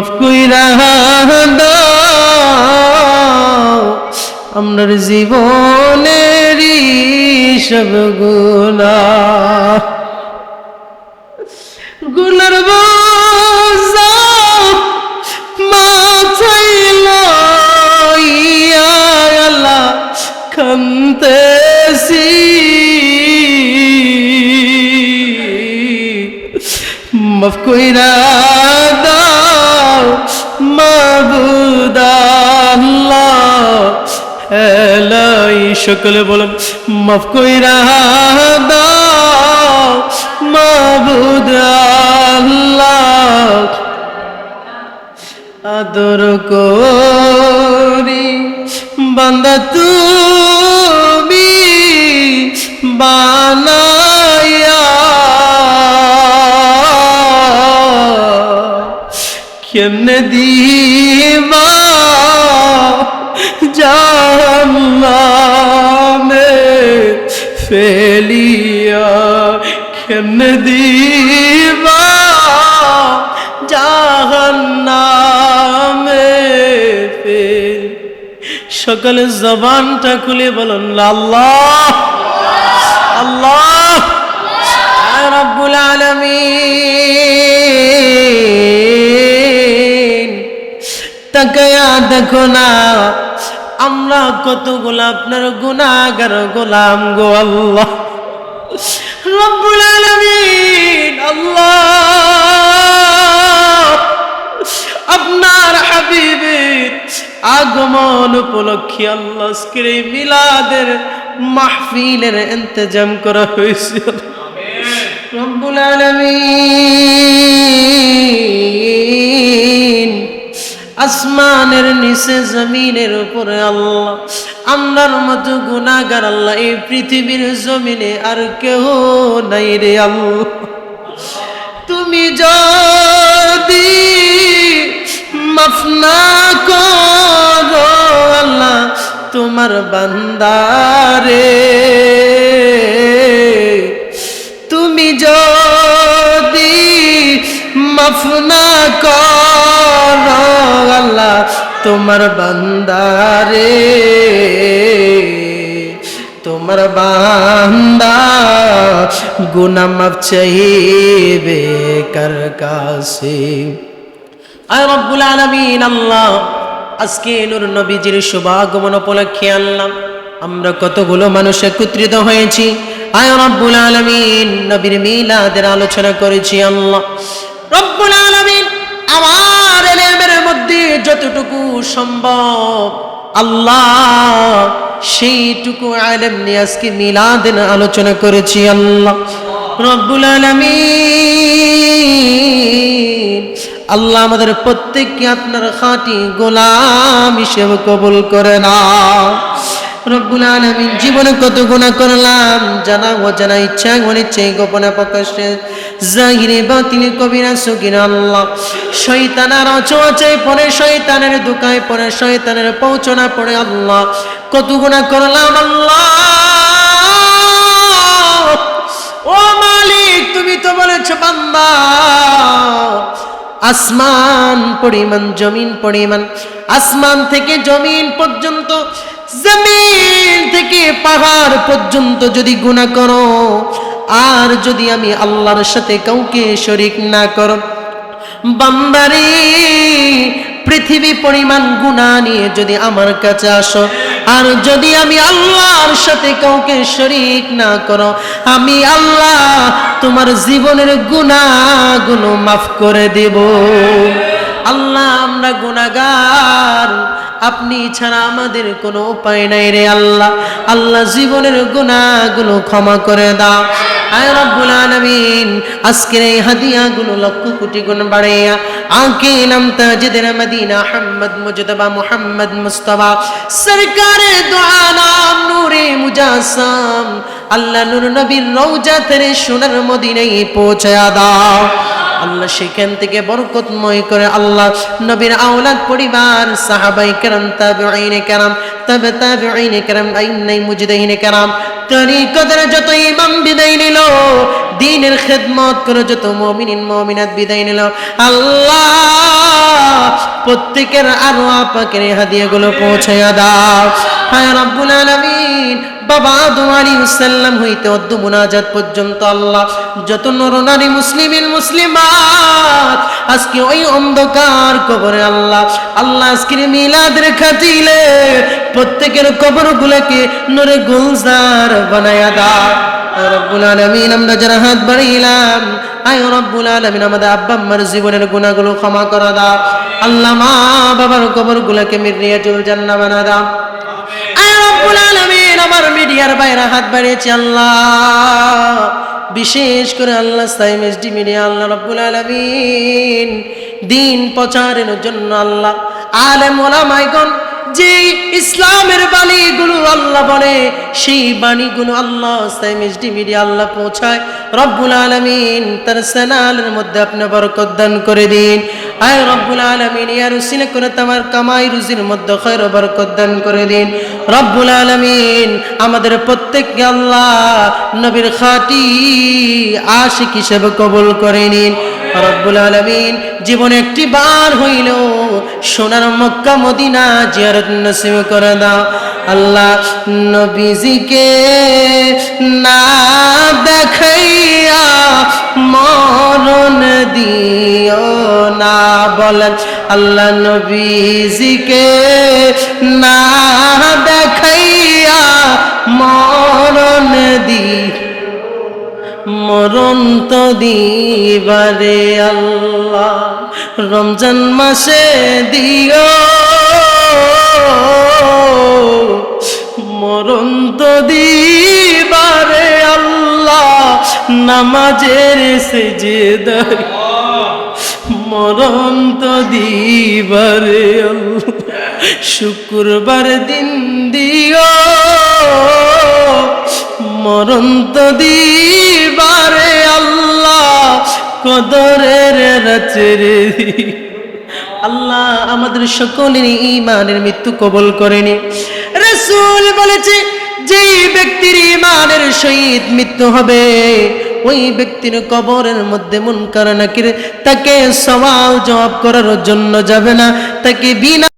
মাফ কইরা আমরার জীবনেরই সব লইয়া আল্লাহ কান্দেছি কইরা আল্লাহ এলাই সকলে মাফ কইরা আল্লাহ আদর করি বান্দা তুমি কেমনে দিমা জামে ফেলিয়া কেমনে দিমা জাহান্নামে ফেল সকালে জবানটা খুলে বলুন আল্লাহ আল্লাহ রাব্বুল আলামিন তাকায়া দেখো না। আমরা কতগুলো আপনার গুনাহগার গোলাম গো আল্লাহ। রব্বুল আলামিন আল্লাহ। আপনার হাবিবের আগমন উপলক্ষে আল্লাহ এই মিলাদের মাহফিলের ইন্তজাম করা হয়েছে। রব্বুল আলামিন। আসমানের নিচে, জমিনের উপরে আল্লাহ। আমরার মতো গুনাহগার আল্লাহ, এই পৃথিবীর জমিনে আর কেউ নাই রে আল্লাহ। তুমি যদি মাফ না করো আল্লাহ, তোমার বান্দারে মাফ না করো আল্লাহ, তোমার বান্দারে। তোমার বান্দা গুনা মাফ চাইবে কার কাছে? আয় রব্বুল আলামিন, আল্লাহ, আজকে নূর নবীজির শুভাগমন উপলক্ষে আনলাম। আমরা কতগুলো মানুষ একত্রিত হয়েছি। আয় রব্বুল আলামিন, নবীর মিলাদের আলোচনা করেছি আল্লাহ। রব্বুল আলামিন আমার এলেমের মধ্যে যতটুকু সম্ভব, আল্লাহ সেইটুকু আলেম নিয়ে আজকে মিলাদের আলোচনা করেছি, আল্লাহ। রব্বুল আলামিন, আল্লাহ আমাদের প্রত্যেককে আপনার খাঁটি গোলাম হিসেবে কবুল করে না রব্বুল আলামিন, জীবনে কত গুনাহ করলাম, জানা ও জানা ইচ্ছা অনিচ্ছে গোপনে প্রকাশ্যে জাহিরে বাতিলে কবিরা সকিরা আল্লাহ। শয়তানার অচোয়াচাই পরে, শয়তানের দুকায় পরে, শয়তানের পৌঁছনা পড়ে আল্লাহ। কত গুনাহ করলাম আল্লাহ। ও মালিক, তুমি তো বলেছ বান্দা। আসমান পরিমাণ, জমিন পরিমাণ। আসমান থেকে জমিন পর্যন্ত, জমিন থেকে পাহাড় পর্যন্ত যদি গুণা করো আর যদি আমি আল্লাহর সাথে কাউকে শরিক না করো, বান্দারে, পৃথিবী পরিমাণ গুণা নিয়ে যদি আমার কাছে আসো, আর যদি আমি আল্লাহর সাথে কাউকে শরিক না করো, আমি আল্লাহ তোমার জীবনের গুণাগুলো মাফ করে দেব। আল্লাহ, আমরা গুণাগার আপনি ছাড়া আমাদের কোনো উপায় নাই রে আল্লাহ। আল্লাহ জীবনের গুণাগুলো ক্ষমা করে দাও। আয় রব্বুল আলামিন, আজকের এই হাদিয়াগুলো লক্ষ কোটি গুণ বাড়াইয়া আঁকে নাম তাজিদের Medina, Ahmad, Mujtaba, Muhammad, Mustafa, সরকারে দোয়া নাম, নূরে মুজাসাম আল্লাহ নূর নবীর রওজা তেরে সোনার মদিনায় পৌঁছায়া দাও। আল্লাহ সেখান থেকে বরকতময় করে আল্লাহ নবীর আওলাদ পরিবার, সাহাবাই কেরাম, তাবিঈনে কেরাম, তবে তাবিঈনে কেরাম আইনাই মুজদাহিনে কেরাম তরিকতের যত ইমাম বিদায় নিল, দিনের খেদমত করে যত মমিনিন, মমিনাত বিদায় নিল, আল্লাহ প্রত্যেকের আরও আপাকের হাদিয়াগুলো পৌঁছাইয়া দাও। হায় রব্বুল আলামিন বাবা আদম আলী হইতে মুনাজাত পর্যন্ত আল্লাহ, যত মুসলিমাত, আজকে ওই অন্ধকার কবরে আল্লাহ আল্লাহ আজকের মিলাদের খাতিলে প্রত্যেকের কবর গুলোকে নরে গুলজার বানায়া রব্বুল আলামিন, আমরা যারা হাত বাড়িলাম আয় রব্বুল আলামিন, আমাদের আব্বা আম্মার জীবনের গুনাহগুলো ক্ষমা করা দাও আল্লাহ মা বাবার কবর গুলোকে মিরিয়াতুল জান্নাহ বানা দাও আয় রব্বুল আলামিন আমার মিডিয়ার বাইরে হাত বাড়িয়েছে আল্লাহ। বিশেষ করে আল্লাহ সাইম মিডিয়া, আল্লাহ রব্বুল আলামিন। দিন প্রচারের জন্য আল্লাহ। আলেম ওলামাইগণ, যে ইসলামের বাণীগুলো আল্লাহ বলে, সেই বাণীগুলো আল্লাহ সাইম এসডি মিডিয়া আল্লাহ পৌঁছায়। রব্বুল আলামিন তার সেনালের মধ্যে আপনি বরকত দান করে দিন। আয় রব্বুল আলামিন ইয়ার উসিলে করে তোমার কামাই রুজির মধ্যে খৈর বরকত দান করে দিন। রব্বুল আলামিন, আমাদের প্রত্যেককে আল্লাহ নবীর খাটি আশিক হিসেবে কবুল করে নিন। রব্বুল আলমিন, জীবনে একটি বার হইল সোনার মক্কা, মদিনা জিয়ারত নসিব করে দাও। আল্লাহ নবীজিকে না দেখাইয়া মরণ দিও না। বলেন, আল্লাহ নবীজিকে না দেখাইয়া মরণ দি, মরণ তো দিবারে আল্লাহ। রমজান মাসে দিও, মরণ তো দিবারে আল্লাহ। নামাজের সেজেদার মরণ তো শুক্রবার দিন দিও। মরণ তো দিবারে আল্লাহ কদরের রচরে আল্লাহ আমাদের সকলের ইমানের মৃত্যু কবল করেনি। রসুল বলেছে, যেই ব্যক্তির ইমানের সহিত মৃত্যু হবে ওই ব্যক্তির কবরের মধ্যে মুনকার নাকির, তাকে সওয়াল জবাব করার জন্য যাবে না। তাকে বিনা